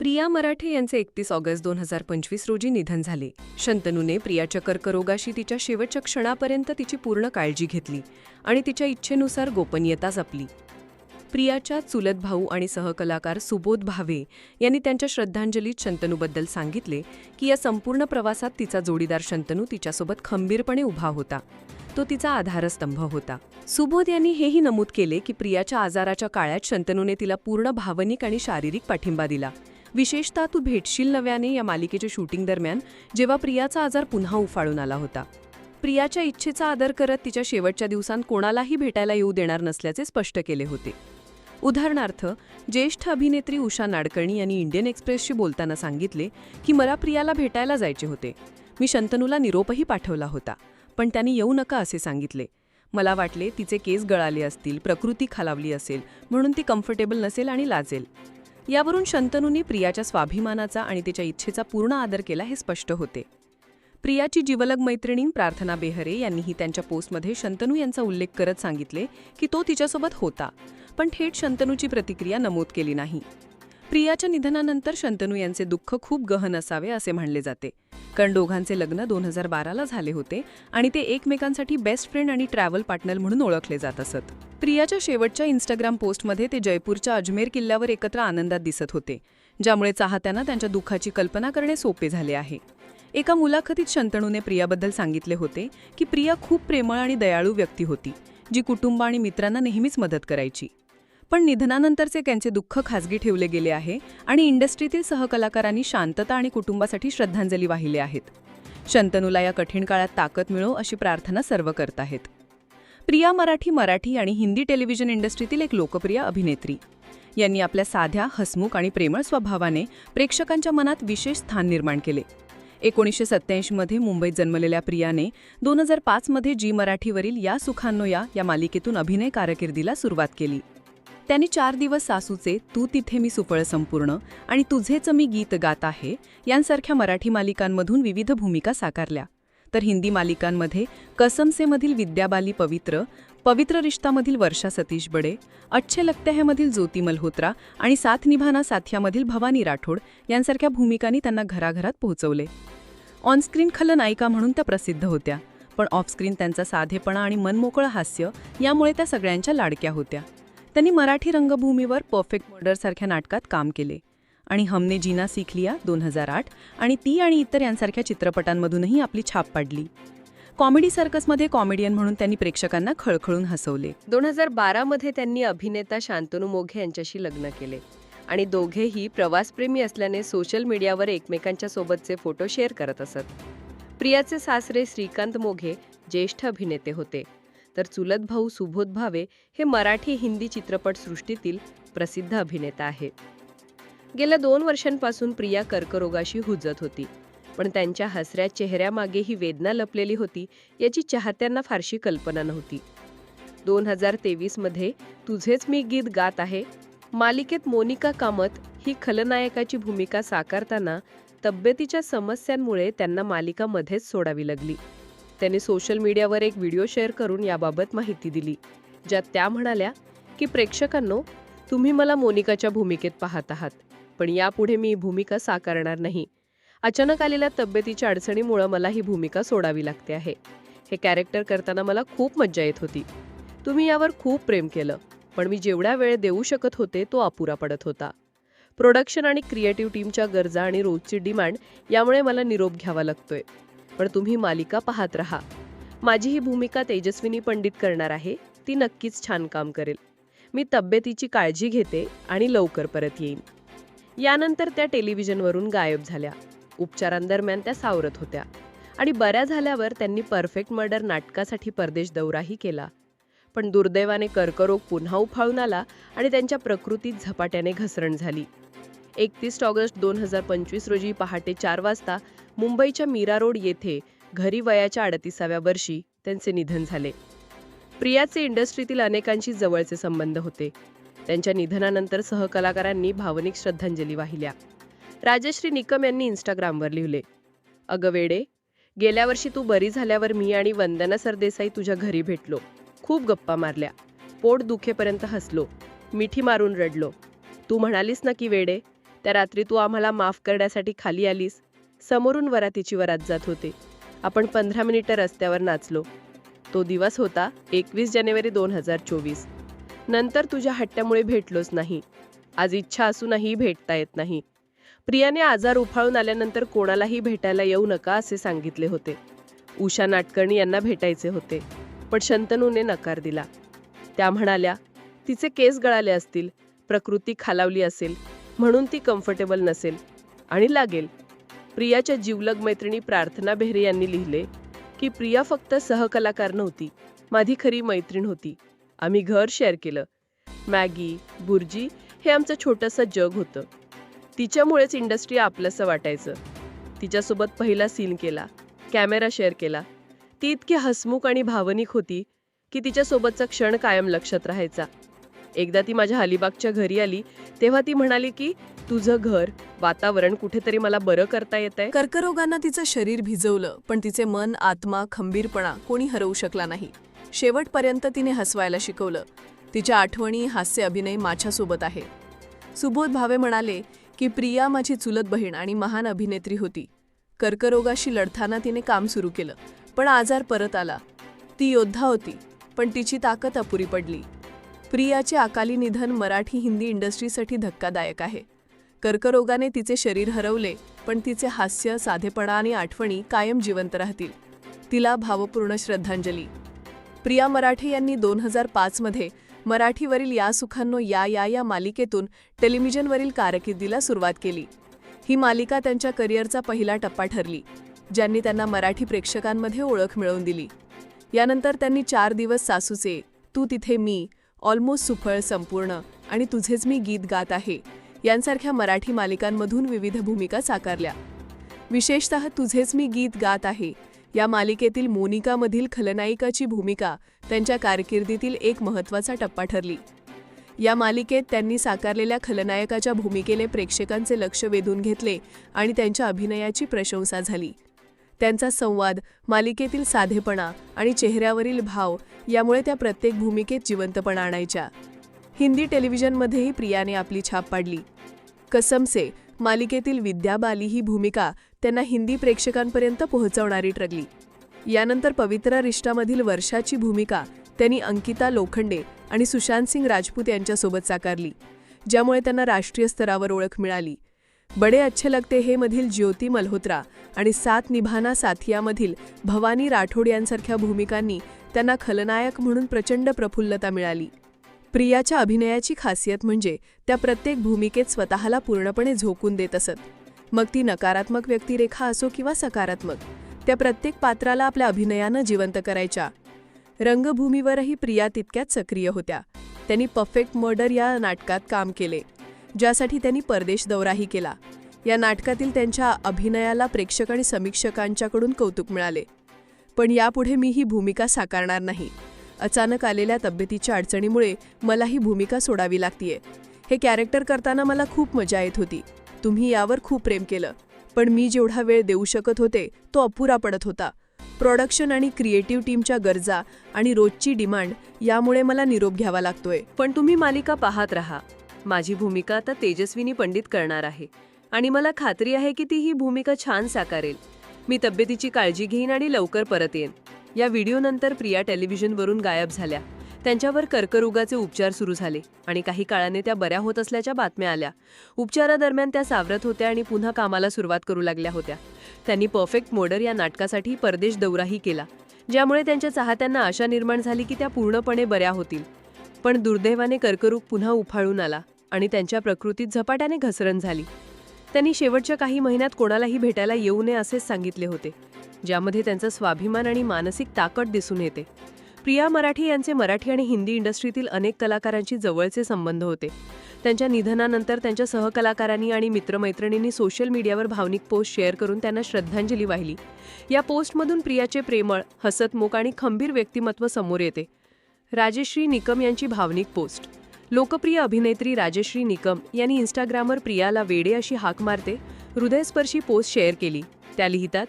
प्रिया मराठे यांचे एकतीस ऑगस्ट दोन हजार पंचवीस रोजी निधन झाले. शंतनूने प्रियाच्या कर्करोगाशी तिच्या शेवटच्या क्षणापर्यंत तिची पूर्ण काळजी घेतली आणि तिच्या इच्छेनुसार गोपनीयता जपली. प्रियाच्या चुलत भाऊ आणि सहकलाकार सुबोध भावे यांनी त्यांच्या श्रद्धांजलीत शंतनूबद्दल सांगितले की या संपूर्ण प्रवासात तिचा जोडीदार शंतनू तिच्यासोबत खंबीरपणे उभा होता. तो तिचा आधारस्तंभ होता. सुबोध यांनी हेही नमूद केले की प्रियाच्या आजाराच्या काळात शंतनूने तिला पूर्ण भावनिक आणि शारीरिक पाठिंबा दिला. विशेषतः तू भेटशील नव्याने या मालिकेच्या शूटिंग दरम्यान जेव्हा प्रियाचा आजार पुन्हा उफाळून आला होता. प्रियाच्या इच्छेचा आदर करत तिच्या शेवटच्या दिवसांत कोणालाही भेटायला येऊ देणार नसल्याचे स्पष्ट केले होते. उदाहरणार्थ ज्येष्ठ अभिनेत्री उषा नाडकर्णी यांनी इंडियन एक्सप्रेसशी बोलताना सांगितले की मला प्रियाला भेटायला जायचे होते. मी शंतनूला निरोपही पाठवला होता पण त्यांनी येऊ नका असे सांगितले. मला वाटले तिचे केस गळाले असतील प्रकृती खालावली असेल म्हणून ती कम्फर्टेबल नसेल आणि लाजेल. यावरून शंतनूने प्रियाच्या स्वाभिमानाचा आणि तिच्या इच्छेचा पूर्ण आदर केला हे स्पष्ट होते. प्रियाची जीवलग मैत्रिणीं प्रार्थना बेहरे यांनीही त्यांच्या पोस्टमध्ये शंतनू यांचा उल्लेख करत सांगितले की तो तिच्यासोबत होता पण थेट शंतनूची प्रतिक्रिया नमूद केली नाही. प्रियाच्या निधनानंतर शंतनू यांचे दुःख खूप गहन असावे असे मानले जाते. कारण दोघांचे लग्न दोन हजार बाराला झाले होते आणि ते एकमेकांसाठी बेस्ट फ्रेंड आणि ट्रॅव्हल पार्टनर म्हणून ओळखले जात असत. प्रियाच्या शेवटच्या इन्स्टाग्राम पोस्टमध्ये ते जयपूरच्या अजमेर किल्ल्यावर एकत्र आनंदात दिसत होते ज्यामुळे चाहत्यांना त्यांच्या दुःखाची कल्पना करणे सोपे झाले आहे. एका मुलाखतीत शंतनूने प्रियाबद्दल सांगितले होते की प्रिया खूप प्रेमळ आणि दयाळू व्यक्ती होती जी कुटुंब आणि मित्रांना नेहमीच मदत करायची. पण निधनानंतरचे त्यांचे दुःख खाजगी ठेवले गेले आहे आणि इंडस्ट्रीतील सहकलाकारांनी शांतता आणि कुटुंबासाठी श्रद्धांजली वाहिले आहेत. शंतनूला या कठीण काळात ताकद मिळो अशी प्रार्थना सर्व करत आहेत. प्रिया मराठी मराठी आणि हिंदी टेलिव्हिजन इंडस्ट्रीतील एक लोकप्रिय अभिनेत्री. यांनी आपल्या साध्या हसमुख आणि प्रेमळ स्वभावाने प्रेक्षकांच्या मनात विशेष स्थान निर्माण केले. एकोणीसशे सत्त्याऐंशीमध्ये मुंबईत जन्मलेल्या प्रियाने दोन हजार पाचमध्ये जी मराठीवरील या सुखांनो या या मालिकेतून अभिनय कारकिर्दीला सुरुवात केली. त्यांनी चार दिवस सासूचे तू तिथे मी सुफळ संपूर्ण आणि तुझेच मी गीत गात आहे यांसारख्या मराठी मालिकांमधून विविध भूमिका साकारल्या. तर हिंदी मालिकांमध्ये कसमसेमधील विद्याबाली पवित्र पवित्र रिश्तामधील वर्षा सतीश बडे अच्छे लगते ज्योती मल्होत्रा आणि साथ निभाना साथ्यामधील भवानी राठोड यांसारख्या भूमिकांनी त्यांना घराघरात पोहोचवले. ऑनस्क्रीन खलनायिका म्हणून त्या प्रसिद्ध होत्या पण ऑफस्क्रीन त्यांचा साधेपणा आणि मनमोकळं हास्य यामुळे त्या सगळ्यांच्या लाडक्या होत्या. त्यांनी मराठी रंगभूमीवर परफेक्ट मर्डरसारख्या नाटकात काम केले. आणि हमने जीना सीख लिया दोन हजार आठ आणि ती आणि इतर यांसारख्या चित्रपटांमधूनही आपली छाप पाडली. कॉमेडी सर्कसमध्ये कॉमेडियन म्हणून त्यांनी प्रेक्षकांना खळखळून हसवले. दोन हजार बारामध्ये त्यांनी अभिनेता शांतनू मोघे यांच्याशी लग्न केले. आणि दोघेही प्रवासप्रेमी असल्याने सोशल मीडियावर एकमेकांच्या सोबतचे फोटो शेअर करत असत. प्रियाचे सासरे श्रीकांत मोघे ज्येष्ठ अभिनेते होते. तर चुलत भाऊ सुबोध भावे हे मराठी हिंदी चित्रपटसृष्टीतील प्रसिद्ध अभिनेता आहे गेल्या दोन वर्षांपासून प्रिया कर्करोगाशी हुजत होती पण त्यांच्या हसऱ्या चेहऱ्यामागे ही वेदना लपलेली होती याची चाहत्यांना फारशी कल्पना नव्हती. दोन हजार तेवीसमध्ये तुझेच मी गीत गात आहे मालिकेत मोनिका कामत ही खलनायकाची भूमिका साकारताना तब्येतीच्या समस्यांमुळे त्यांना मालिकामध्येच सोडावी लागली. त्यांनी सोशल मीडियावर एक व्हिडिओ शेअर करून याबाबत माहिती दिली ज्यात त्या म्हणाल्या की प्रेक्षकांनो तुम्ही मला मोनिकाच्या भूमिकेत पाहत आहात पण यापुढे मी ही भूमिका साकारणार नाही. अचानक आलेल्या तब्येतीच्या अडचणीमुळं मला ही भूमिका सोडावी लागते आहे. हे कॅरेक्टर करताना मला खूप मज्जा येत होती. तुम्ही यावर खूप प्रेम केलं पण मी जेवढा वेळ देऊ शकत होते तो अपुरा पडत होता. प्रोडक्शन आणि क्रिएटिव्ह टीमच्या गरजा आणि रोजची डिमांड यामुळे मला निरोप घ्यावा लागतोय. पण तुम्ही मालिका पाहत राहा. माझी ही भूमिका तेजस्विनी पंडित करणार आहे. ती नक्कीच छान काम करेल. मी तब्येतीची काळजी घेते आणि लवकर परत येईन. यानंतर त्या टेलिव्हिजनवरून गायब झाल्या. उपचारांदरम्यान त्या सावरत होत्या. आणि बऱ्या झाल्यावर त्यांनी परफेक्ट मर्डर नाटकासाठी परदेश दौराही केला. पण दुर्दैवाने कर्करोग पुन्हा उफाळून आला आणि त्यांच्या प्रकृतीत झपाट्याने घसरण झाली. एकतीस ऑगस्ट दोन हजार पंचवीस रोजी पहाटे चार वाजता मुंबईच्या मीरा रोड येथे घरी वयाच्या अडतीसाव्या वर्षी त्यांचे निधन झाले. प्रियाचे इंडस्ट्रीतील अनेकांशी जवळचे संबंध होते. त्यांच्या निधनानंतर सहकलाकारांनी भावनिक श्रद्धांजली वाहिल्या. राजश्री निकम यांनी इंस्टाग्रामवर लिहिले अगं वेडे गेल्या वर्षी तू बरी झाल्यावर मी आणि वंदना सरदेसाई तुझ्या घरी भेटलो. खूप गप्पा मारल्या. पोट दुखेपर्यंत हसलो. मिठी मारून रडलो. तू म्हणालीस ना की वेडे त्या रात्री तू आम्हाला माफ करण्यासाठी खाली आलीस. समोरून वरातीची वरात जात होते. आपण पंधरा मिनिटं रस्त्यावर नाचलो. तो दिवस होता एकवीस जानेवारी दोन हजार चोवीस. नंतर तुझ्या हट्ट्यामुळे भेटलोच नाही. आज इच्छा असूनही भेटता येत नाही. प्रियाने आजार उफाळून आल्यानंतर कोणालाही भेटायला येऊ नका असे सांगितले होते. उषा नाटकर्णी यांना भेटायचे होते पण शंतनूने नकार दिला. त्या म्हणाल्या तिचे केस गळाले असतील प्रकृती खालावली असेल म्हणून ती कम्फर्टेबल नसेल आणि लागेल. प्रियाच्या जीवलग मैत्रिणी प्रार्थना बेहरे यांनी लिहिले की प्रिया फक्त सहकलाकार नव्हती माझी खरी मैत्रीण होती. आम्ही घर शेअर केलं. मॅगी बुर्जी हे आमचं छोटंसं जग होतं. तिच्यामुळेच इंडस्ट्री आपलंसं वाटायचं. तिच्यासोबत पहिला सीन केला कॅमेरा शेअर केला. ती इतकी हसमुख आणि भावनिक होती की तिच्यासोबतचा क्षण कायम लक्षात राहायचा. एकदा ती माझ्या अलिबागच्या घरी आली तेव्हा ती म्हणाली की तुझं घर वातावरण कुठेतरी मला बरं करता येत आहे कर्करोगांना तिचं शरीर भिजवलं पण तिचे मन आत्मा खंबीरपणा कोणी हरवू शकला नाही. शेवटपर्यंत तिने हसवायला शिकवलं. तिच्या आठवणी हास्य अभिनय माझ्यासोबत आहे. सुबोध भावे म्हणाले की प्रिया माझी चुलत बहीण आणि महान अभिनेत्री होती. कर्करोगाशी लढताना तिने काम सुरू केलं पण आजार परत आला. ती योद्धा होती पण तिची ताकद अपुरी पडली. प्रियाचे अकाली निधन मराठी हिंदी इंडस्ट्रीसाठी धक्कादायक आहे. कर्करोगाने तिचे शरीर हरवले पण तिचे हास्य साधेपणा आणि आठवणी कायम जिवंत राहतील. तिला भावपूर्ण श्रद्धांजली. प्रिया मराठे यांनी दोन हजार पाचमध्ये मराठीवरील या सुखांनो या या या मालिकेतून टेलिव्हिजनवरील कारकिर्दीला सुरुवात केली. ही मालिका त्यांच्या करिअरचा पहिला टप्पा ठरली ज्यांनी त्यांना मराठी प्रेक्षकांमध्ये ओळख मिळवून दिली. यानंतर त्यांनी चार दिवस सासूचे तू तिथे मी ऑलमोस्ट सुफळ संपूर्ण आणि तुझेच मी गीत गात आहे. यांसारख्या मराठी मालिकांमधून विविध भूमिका साकारल्या. विशेषतः तुझेच मी गीत गात आहे. या मालिकेतील मोनिकामधील खलनायिकाची भूमिका त्यांच्या कारकिर्दीतील एक महत्त्वाचा टप्पा ठरली. या मालिकेत त्यांनी साकारलेल्या खलनायकाच्या भूमिकेने प्रेक्षकांचे लक्ष वेधून घेतले आणि त्यांच्या अभिनयाची प्रशंसा झाली. त्यांचा संवाद मालिकेतील साधेपणा आणि चेहऱ्यावरील भाव यामुळे त्या प्रत्येक भूमिकेत जिवंतपणा आणायच्या. हिंदी टेलिव्हिजनमध्येही प्रियाने आपली छाप पाडली. कसमसे मालिकेतील विद्या बाली ही भूमिका त्यांना हिंदी प्रेक्षकांपर्यंत पोहोचवणारी ठरली. यानंतर पवित्रा रिष्टामधील वर्षाची भूमिका त्यांनी अंकिता लोखंडे आणि सुशांत सिंग राजपूत यांच्यासोबत साकारली ज्यामुळे त्यांना राष्ट्रीय स्तरावर ओळख मिळाली. बडे अच्छे लगते हे मधील ज्योती मल्होत्रा आणि सात निभाना साथियामधील भवानी राठोड यांसारख्या भूमिकांनी त्यांना खलनायक म्हणून प्रचंड प्रफुल्लता मिळाली. प्रियाच्या अभिनयाची खासियत म्हणजे त्या प्रत्येक भूमिकेत स्वतःला पूर्णपणे झोकून देत असत. मग ती नकारात्मक व्यक्तिरेखा असो किंवा सकारात्मक त्या प्रत्येक पात्राला आपल्या अभिनयानं जिवंत करायच्या. रंगभूमीवरही प्रिया तितक्याच सक्रिय होत्या. त्यांनी परफेक्ट मर्डर या नाटकात काम केले. ज्यासाठी त्यांनी परदेश दौराही केला. या नाटकातील त्यांच्या अभिनयाला प्रेक्षक आणि समीक्षकांच्याकडून कौतुक मिळाले. पण यापुढे मी ही भूमिका साकारणार नाही. अचानक आलेल्या तब्येतीच्या अडचणीमुळे मला ही भूमिका सोडावी लागतीये. हे कॅरेक्टर करताना मला खूप मजा येत होती. तुम्ही यावर खूप प्रेम केलं. पण मी जेवढा वेळ देऊ शकत होते तो अपुरा पडत होता. प्रोडक्शन आणि क्रिएटिव्ह टीमच्या गरजा आणि रोजची डिमांड यामुळे मला निरोप घ्यावा लागतोय. पण तुम्ही मालिका पाहत राहा. माझी भूमिका आता तेजस्विनी पंडित करणार आहे. आणि मला खात्री आहे की ती ही भूमिका छान साकारेल. मी तब्येतीची काळजी घेईन आणि लवकर परत येईन. या व्हिडिओनंतर प्रिया टेलिव्हिजनवरून गायब झाल्या. त्यांच्यावर कर्करोगाचे उपचार सुरू झाले आणि काही काळाने त्या बऱ्या होत असल्याच्या बातम्या आल्या. उपचारादरम्यान त्या सावरत होत्या आणि पुन्हा कामाला सुरुवात करू लागल्या होत्या. त्यांनी परफेक्ट मोडर या नाटकासाठी परदेश दौराही केला ज्यामुळे त्यांच्या चाहत्यांना आशा निर्माण झाली की त्या पूर्णपणे बऱ्या होतील. पण दुर्दैवाने कर्करोग पुन्हा उफाळून आला आणि त्यांच्या प्रकृतीत झपाट्याने घसरण झाली. त्यांनी शेवटच्या काही महिन्यात कोणालाही भेटायला येऊ नये असेच सांगितले होते ज्यामध्ये त्यांचा स्वाभिमान आणि मानसिक ताकद दिसून येते. प्रिया मराठी यांचे मराठी आणि हिंदी इंडस्ट्रीतील अनेक कलाकारांशी जवळचे संबंध होते. त्यांच्या निधनानंतर त्यांच्या सहकलाकारांनी आणि मित्रमैत्रिणींनी सोशल मीडियावर भावनिक पोस्ट शेअर करून त्यांना श्रद्धांजली वाहिली. या पोस्टमधून प्रियाचे प्रेमळ हसतमुख आणि खंबीर व्यक्तिमत्व समोर येते. राजेश्री निकम यांची भावनिक पोस्ट. लोकप्रिय अभिनेत्री राजेश्री निकम यांनी इन्स्टाग्रामवर प्रियाला वेडे अशी हाक मारते हृदयस्पर्शी पोस्ट शेअर केली. त्या लिहितात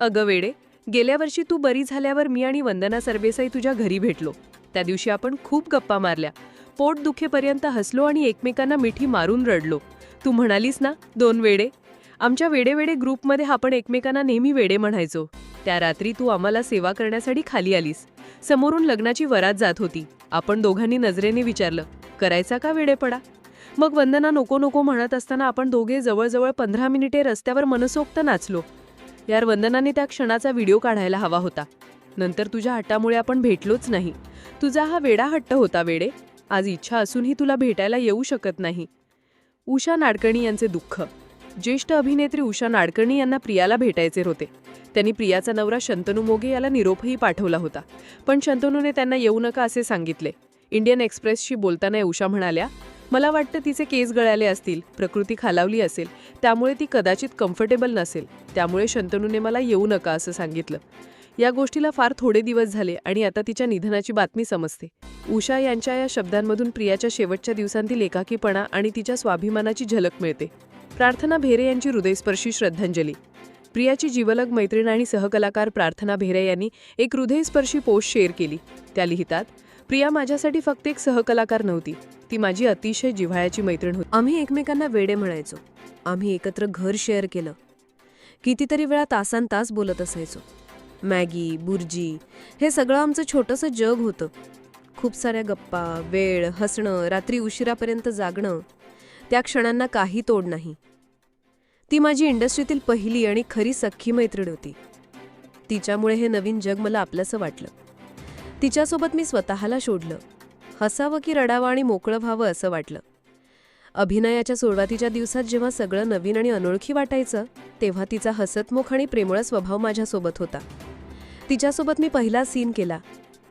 अगं वेडे गेल्या वर्षी तू बरी झाल्यावर मी आणि वंदना सरदेसाई तुझ्या घरी भेटलो. त्या दिवशी आपण खूप गप्पा मारल्या. पोट दुखेपर्यंत हसलो आणि एकमेकांना मिठी मारून रडलो. तू म्हणालीस ना दोन वेडे. आमच्या वेडेवेडे ग्रुपमध्ये आपण एकमेकांना नेहमी वेडे म्हणायचो. त्या रात्री तू आम्हाला सेवा करण्यासाठी खाली आलीस. समोरून लग्नाची वरात जात होती. आपण दोघांनी नजरेने विचारलं करायचा का वेडेपडा मग वंदना नको नको म्हणत असताना आपण दोघे जवळजवळ पंधरा मिनिटे रस्त्यावर मनसोक्त नाचलो. यार वंदनाने त्या क्षणाचा व्हिडिओ काढायला हवा होता. नंतर तुझ्या हट्टामुळे आपण भेटलोच नाही. तुझा हा वेडा हट्ट होता वेडे. आज इच्छा असूनही तुला भेटायला येऊ शकत नाही. उषा नाडकर्णी यांचे दुःख. ज्येष्ठ अभिनेत्री उषा नाडकर्णी यांना प्रियाला भेटायचे होते. त्यांनी प्रियाचा नवरा शंतनू मोगे याला निरोपही पाठवला होता. पण शंतनूने त्यांना येऊ नका असे सांगितले. इंडियन एक्सप्रेसशी बोलताना उषा म्हणाल्या मला वाटतं तिचे केस गळाले असतील प्रकृती खालावली असेल त्यामुळे ती कदाचित कम्फर्टेबल नसेल त्यामुळे शंतनूने मला येऊ नका असं सांगितलं. या गोष्टीला फार थोडे दिवस झाले आणि आता तिच्या निधनाची बातमी समजते. उषा यांच्या या शब्दांमधून प्रियाच्या शेवटच्या दिवसांतील एकाकीपणा आणि तिच्या स्वाभिमानाची झलक मिळते. प्रार्थना भेरे यांची हृदयस्पर्शी श्रद्धांजली. प्रियाची जीवलग मैत्रीण आणि सहकलाकार प्रार्थना भेरे यांनी एक हृदयस्पर्शी पोस्ट शेअर केली. त्या लिहितात प्रिया माझ्यासाठी फक्त एक सहकलाकार नव्हती. ती माझी अतिशय जिव्हाळ्याची मैत्रीण होती. आम्ही एकमेकांना वेडे म्हणायचो. आम्ही एकत्र घर शेअर केलं. कितीतरी वेळा तासान तास बोलत असायचो. मॅगी बुर्जी हे सगळं आमचं छोटंसं जग होतं. खूप साऱ्या गप्पा वेळ हसणं रात्री उशिरापर्यंत जागणं त्या क्षणांना काही तोड नाही. ती माझी इंडस्ट्रीतील पहिली आणि खरी सख्खी मैत्रीण होती. तिच्यामुळे हे नवीन जग मला आपलंसं वाटलं. तिच्यासोबत मी स्वतःला शोधलं. हसावं की रडावं आणि मोकळं व्हावं असं वाटलं. अभिनयाच्या सुरुवातीच्या दिवसात जेव्हा सगळं नवीन आणि अनोळखी वाटायचं तेव्हा तिचा हसतमुख आणि प्रेमळ स्वभाव माझ्यासोबत होता. तिच्यासोबत मी पहिला सीन केला.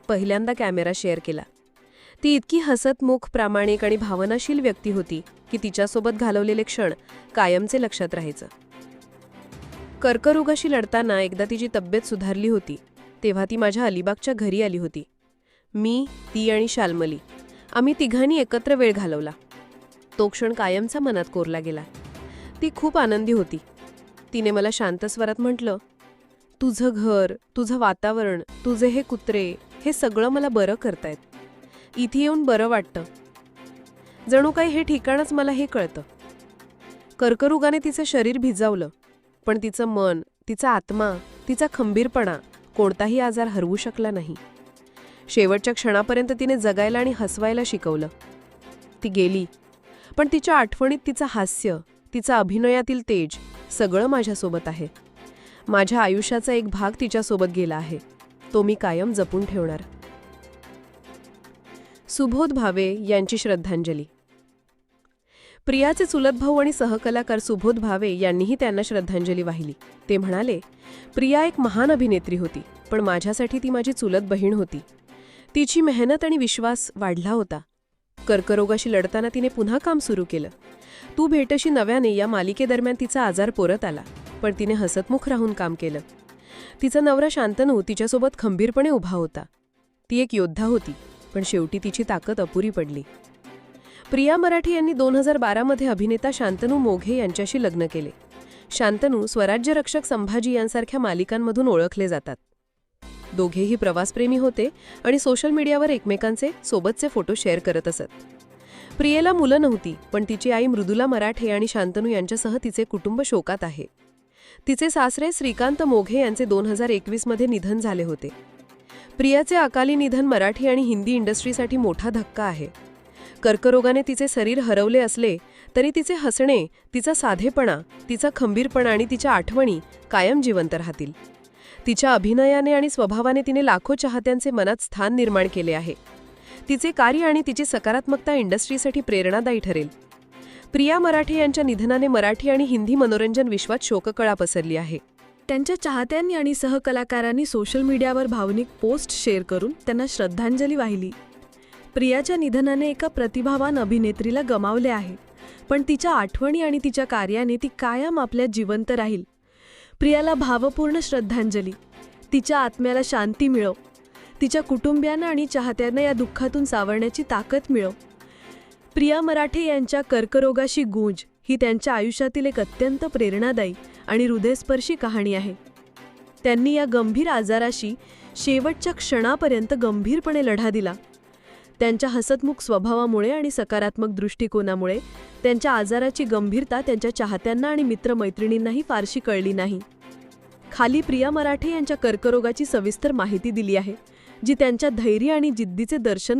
पहिल्यांदा कॅमेरा शेअर केला. ती इतकी हसतमुख प्रामाणिक आणि भावनाशील व्यक्ती होती की तिच्यासोबत घालवलेले क्षण कायमचे लक्षात राहायचं. कर्करोगाशी लढताना एकदा तिची तब्येत सुधारली होती तेव्हा ती माझ्या अलिबागच्या घरी आली होती. मी ती आणि शाल्मली आम्ही तिघांनी एकत्र वेळ घालवला. तो क्षण कायमचा मनात कोरला गेला. ती खूप आनंदी होती. तिने मला शांत स्वरात म्हटलं तुझं घर तुझं वातावरण तुझे हे कुत्रे हे सगळं मला बरं करतायत. इथे येऊन बरं वाटतं. जणू काही हे ठिकाणच मला हे कळतं. कर्करोगाने तिचं शरीर भिजावलं पण तिचं मन तिचा आत्मा तिचा खंबीरपणा कोणताही आजार हरवू शकला नाही. शेवटच्या क्षणापर्यंत तिने जगायला आणि हसवायला शिकवलं. ती गेली पण तिच्या आठवणीत तिचं हास्य तिचा अभिनयातील तेज सगळं माझ्यासोबत आहे. माझ्या आयुष्याचा एक भाग तिच्यासोबत गेला आहे. तो मी कायम जपून ठेवणार. सुबोध भावे यांची श्रद्धांजली. प्रियाचे चुलत भाऊ आणि सहकलाकार सुबोध भावे यांनीही त्यांना श्रद्धांजली वाहिली. ते म्हणाले प्रिया एक महान अभिनेत्री होती पण माझ्यासाठी ती माझी चुलत बहीण होती. तिची मेहनत आणि विश्वास वाढला होता. कर्करोगाशी लढताना तिने पुन्हा काम सुरू केलं. तू भेटशी नव्याने या मालिकेदरम्यान तिचा आजार पोरत आला पण तिने हसतमुख राहून काम केलं. तिचा नवरा शांतनू तिच्यासोबत खंबीरपणे उभा होता. ती एक योद्धा होती. पण शेवटी तिची ताकद अपुरी पडली. प्रिया मराठी यांनी दोन हजार बारामध्ये अभिनेता शांतनू मोघे यांच्याशी लग्न केले. शांतनू स्वराज्य रक्षक संभाजी यांसारख्या मालिकांमधून ओळखले जातात. दोघेही प्रवासप्रेमी होते आणि सोशल मीडियावर एकमेकांचे सोबतचे फोटो शेअर करत असत. प्रियेला मुलं नव्हती पण तिची आई मृदुला मराठे आणि शांतनू यांच्यासह तिचे कुटुंब शोकात आहे. तिचे सासरे श्रीकांत मोघे यांचे दोन हजार एकवीसमध्ये निधन झाले होते. प्रियाचे अकाली निधन मराठी आणि हिंदी इंडस्ट्रीसाठी मोठा धक्का आहे. कर्करोगाने तिचे शरीर हरवले असले तरी तिचे हसणे तिचा साधेपणा तिचा खंबीरपणा आणि तिच्या आठवणी कायम जिवंत राहतील. तिच्या अभिनयाने आणि स्वभावाने तिने लाखो चाहत्यांचे मनात स्थान निर्माण केले आहे. तिचे कार्य आणि तिची सकारात्मकता इंडस्ट्रीसाठी प्रेरणादायी ठरेल. प्रिया मराठे यांच्या निधनाने मराठी आणि हिंदी मनोरंजन विश्वात शोककळा पसरली आहे. त्यांच्या चाहत्यांनी आणि सहकलाकारांनी सोशल मीडियावर भावनिक पोस्ट शेअर करून त्यांना श्रद्धांजली वाहिली. प्रियाच्या निधनाने एका प्रतिभावान अभिनेत्रीला गमावले आहे पण तिच्या आठवणी आणि तिच्या कार्याने ती कायम आपल्या जिवंत राहील. प्रियाला भावपूर्ण श्रद्धांजली तिच्या आत्म्याला शांती मिळव तिच्या कुटुंबियांना आणि चाहत्यांना या दुःखातून सावरण्याची ताकद मिळव. प्रिया मराठे यांच्या कर्करोगाशी गूंज ही त्यांच्या आयुष्यातील एक अत्यंत प्रेरणादायी आणि हृदयस्पर्शी कहाणी आहे. त्यांनी या गंभीर आजाराशी शेवटच्या क्षणापर्यंत गंभीरपणे लढा दिला. त्यांच्या हसतमुख स्वभावामुळे आणि सकारात्मक दृष्टिकोनामुळे त्यांच्या आजाराची गंभीरता त्यांच्या चाहत्यांना आणि मित्रमैत्रिणींनाही फारशी कळली नाही. खाली प्रिया मराठे यांच्या कर्करोगाची सविस्तर माहिती दिली आहे जी त्यांच्या धैर्य आणि जिद्दीचे दर्शन